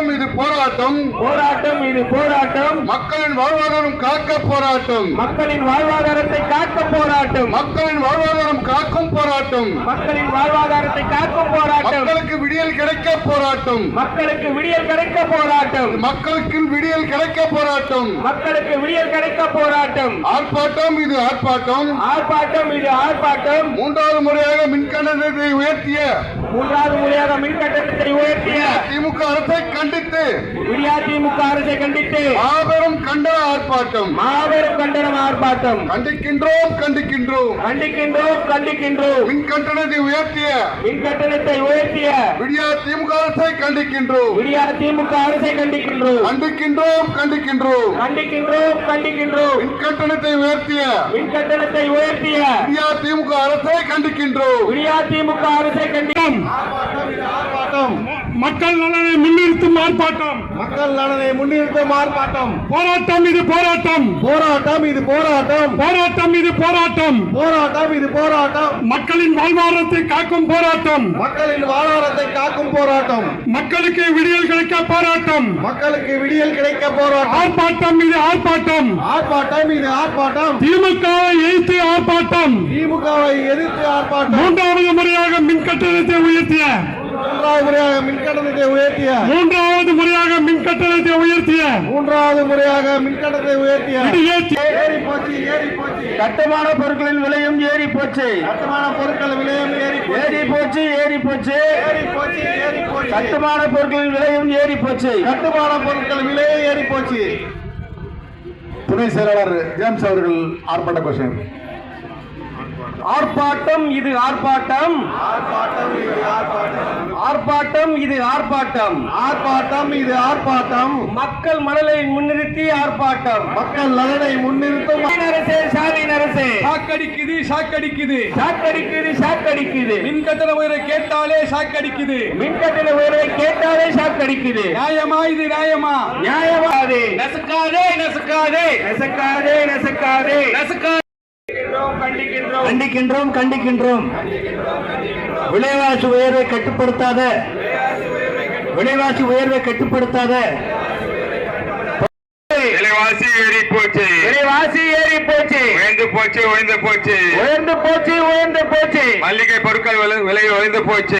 போராட்டம் இது போராட்டம். போராட்டம் இது போராட்டம். மக்களின் வாழ்வாதாரம் காக்க போராட்டம். மக்களின் வாழ்வாதாரத்தை காக்க போராட்டம். மக்களின் வாழ்வாதாரம் காக்கும் போராட்டம். மக்களின் வாழ்வாதாரத்தை காக்கும் போராட்டம். மக்களுக்கு விடியல் கிடைக்க போராட்டம். மக்களுக்கு விடியல் கிடைக்க போராட்டம். மக்களுக்கு விடியல் கிடைக்க போராட்டம். மக்களுக்கு விடியல் கிடைக்க போராட்டம். ஆர்ப்பாட்டம் இது ஆர்ப்பாட்டம். ஆர்ப்பாட்டம் இது ஆர்ப்பாட்டம். மூன்றாவது முறையாக மின்கட்டணத்தை உயர்த்திய மூன்றாவது முறையாக மின் கட்டணத்தை உயர்த்திய திமுக அரசை கண்டித்து விடியா திமுக அரசை கண்டித்து மாபெரும் கண்டன ஆர்ப்பாட்டம். மாபெரும் கண்டனம் ஆர்ப்பாட்டம். கண்டிக்கின்றோம் கண்டிக்கின்றோம். கண்டிக்கின்றோம் கண்டிக்கின்றோம். மின் கட்டணத்தை உயர்த்திய மின் கட்டணத்தை உயர்த்திய விடியா திமுக அரசை கண்டிக்கின்றோம். விடியா திமுக அரசை கண்டிக்கின்றோம். கண்டிக்கின்றோம் கண்டிக்கின்றோம். கண்டிக்கின்றோம் கண்டிக்கின்றோம். மின் கட்டணத்தை உயர்த்திய மின் கட்டணத்தை உயர்த்திய விடியா திமுக அரசை கண்டிக்கின்றோம். விடியா திமுக அரசை கண்டிக்கும் மக்கள் நலனை முன்னிறுத்தும் ஆர்ப்பாட்டம். மக்கள் நலனை முன்னிறுத்தும் ஆர்ப்பாட்டம். போராட்டம் இது போராட்டம். போராட்டம் இது போராட்டம். போராட்டம் இது போராட்டம். போராட்டம் இது போராட்டம். மக்களின் வாழ்வாதாரத்தை காக்கும் போராட்டம். மக்களின் வாழ்வாரத்தை காக்கும் போராட்டம். மக்களுக்கு விடியல் கிடைக்க போராட்டம். மக்களுக்கு விடியல் கிடைக்க போராட்டம். ஆர்ப்பாட்டம் இது ஆர்ப்பாட்டம். ஆர்ப்பாட்டம் இது ஆர்ப்பாட்டம். திமுகவை எதிர்த்து ஆர்ப்பாட்டம். திமுகவை எதிர்த்து ஆர்ப்பாட்டம். மூன்றாவது முறையாக மின் கட்டணத்தை உயர்த்திய. மூன்றாவது முறையாக மின்கட்டணத்தை உயர்த்திய. மூன்றாவது முறையாக மின் கட்டணத்தை உயர்த்திய. மூன்றாவது முறையாக உயர்த்திய. போச்சு ஏறி போச்சு. கட்டுமான பொருட்களின் விலையும் ஏறி போச்சு. கட்டுமான பொருட்கள் விலையும் ஏறி போச்சு. ஏறி போச்சு கட்டுமான பொருட்களின் விலையும் ஏறி போச்சு. கட்டுமான பொருட்கள் விலையே ஏறி போச்சு. துணை செயலாளர் ஜேம்ஸ் அவர்கள் ஆர்ப்பாட்ட கொஸ்டின் ஆர்ப்பாட்டம் இது ஆர்ப்பாட்டம். ஆர்ப்பாட்டம் இது ஆர்ப்பாட்டம். ஆர்ப்பாட்டம் இது ஆர்ப்பாட்டம். ஆர்ப்பாட்டம் இது ஆர்ப்பாட்டம். மக்கள் மனதை முன்னிறுத்தி ஆர்ப்பாட்டம். மக்கள் நலனை முன்னிறுத்தும். அரசே ஸ்டாலின் அரசே சாக்கடிக்குது சாக்கடிக்குது. சாக்கடிக்குது சாக்கடிக்குது. மின் கட்டண உயரை கேட்டாலே சாக்கடிக்குது. மின் கட்டண உயர்வை கேட்டாலே சாக்கடிக்குது. நியாயமா இது நியாயமா? நியாயமாதே நசுக்காதே நசுக்காதே. நசுக்காதே நசுக்காதே. நசுக்காதே. கண்டிக்கின்றோம். கண்டிக்கின்றோம் கண்டிக்கின்றோம். விலைவாசி உயர்வை கட்டுப்படுத்தாத விலைவாசி உயர்வை கட்டுப்படுத்தாத. விலைவாசி ஏறி போச்சு. விலைவாசி ஏறி போச்சு. உயர்ந்து போச்சு உயர்ந்து போச்சு. உயர்ந்து போச்சு உயர்ந்து போச்சு. மல்லிகை பொருட்கள் விலை விலை உயர்ந்து போச்சு.